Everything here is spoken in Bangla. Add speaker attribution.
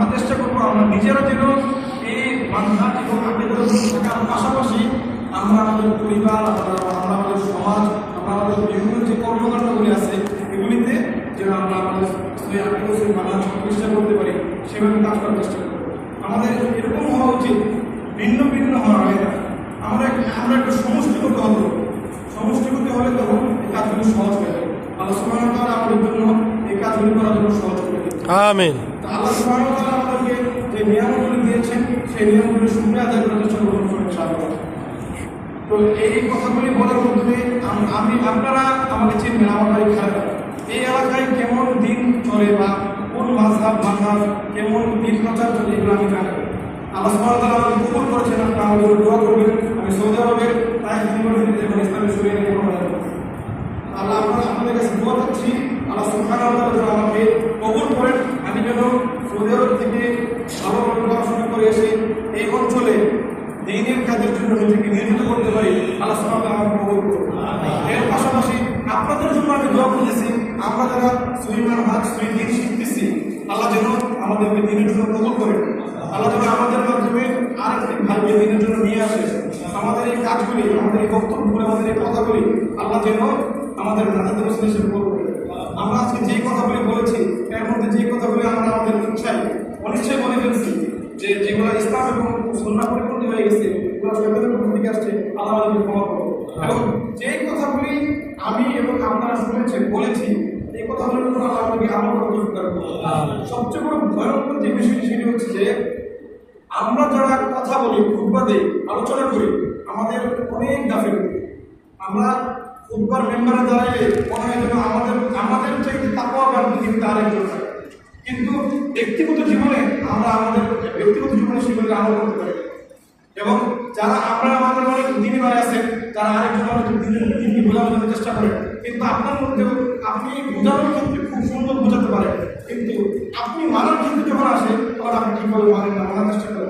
Speaker 1: আমরা চেষ্টা করব, আমরা নিজেরা যেন এই মানহাট এবং আবেদন থাকার পাশাপাশি আমরা আমাদের পরিবার, আমরা আমরা আমাদের সমাজ, আমরা আমাদের বিভিন্ন যে কর্মকাণ্ডগুলি আছে, এগুলিতে যেন আমরা আমাদের আবেদন প্রতিষ্ঠা করতে পারি, সেভাবে কাজ করার চেষ্টা করব। আমাদের এরকম হওয়া উচিত, ভিন্ন ভিন্ন হওয়া হয় আমরা এক- আমরা একটু হব। সমষ্টিগত হলে তখন এই কাজগুলো সহজ হয়ে সুবহানাহু ওয়া তাআলা আমাদের জন্য এই কাজগুলো করে
Speaker 2: আমিন।
Speaker 1: এই আমি এলাকায় কেমন দিন চলে বা কোন কেমন আল্লাহ করেছেন দোয়া করবেন। আমি সৌদি আরবের তাই ইউনিভার্সিটিতে এবং ইসলামী শরীরে পড়াশোনা করি। আল্লাহ আমরা আপনাদের কাছে দোয়া করছি। আল্লাহ যেন আমাকে কবুল করেন। আমি যেন সৌদি আরব থেকে ভালোভাবে পড়াশোনা করে এসে এই অঞ্চলে দিনের কাজের জন্য নিজেকে নিয়োজিত করতে পারি। আল্লাহ তাআলা আমাকে কবুল করুন এর পাশাপাশি আপনাদের জন্য আমি দোয়া করতেছি আমরা যারা সুইমান হাত সুই দিন শিখতেছি আল্লাহ যেন আমাদেরকে দিনের জন্য কবুল করেন। আল্লাহ যেন আমাদের মাধ্যমে আরেকটি ভাইকে দিনের জন্য নিয়ে আসে। আমাদের এই কাজগুলি আমাদের এই বক্তব্যগুলি আমাদের এই কথাগুলি আল্লাহ যেন আমাদের নাজাদের হিসেবে করবে। আমরা আজকে যে কথাগুলি বলেছি, এর মধ্যে যে কথাগুলি আমরা আমাদের ইচ্ছায় অনিচ্ছায় বলে ফেলছি, যে যেগুলো ইসলাম এবং সন্না পরিপন্থী হয়ে গেছে, এগুলো সরকারের পক্ষ থেকে আসছে, আল্লাহ আমাদেরকে ক্ষমা করব এবং যে কথাগুলি আমি এবং আপনারা শুনেছেন বলেছি, এই কথাগুলোর উপর আল্লাহ আমাদেরকে আমল করতে করব সবচেয়ে বড় ভয়ঙ্কর যে বিষয়টি সেটি হচ্ছে যে, আমরা যারা কথা বলি খুববা দেই, আলোচনা করি, আমাদের অনেক গাফিল আমরা খুববার মেম্বারে দাঁড়াইলে মনে হয় যেন আমাদের আমাদের চাইতে তাকওয়াবান কিন্তু আরেকজন থাকে। কিন্তু ব্যক্তিগত জীবনে আমরা আমাদের, ব্যক্তিগত জীবনে সেগুলো আমল করতে পারি। এবং যারা আমরা আমাদের অনেক দিনী ভাই আছেন, যারা আরেকজন আমাদের দিনের দিনকে বোঝানোর চেষ্টা করেন, কিন্তু আপনার মধ্যে আপনি বোঝানোর ক্ষেত্রে খুব সুন্দর বোঝাতে পারেন। কিন্তু আপনি মানার ক্ষেত্রে যখন আসে তখন আপনি ঠিকভাবে মানেন না, মানার চেষ্টা করবেন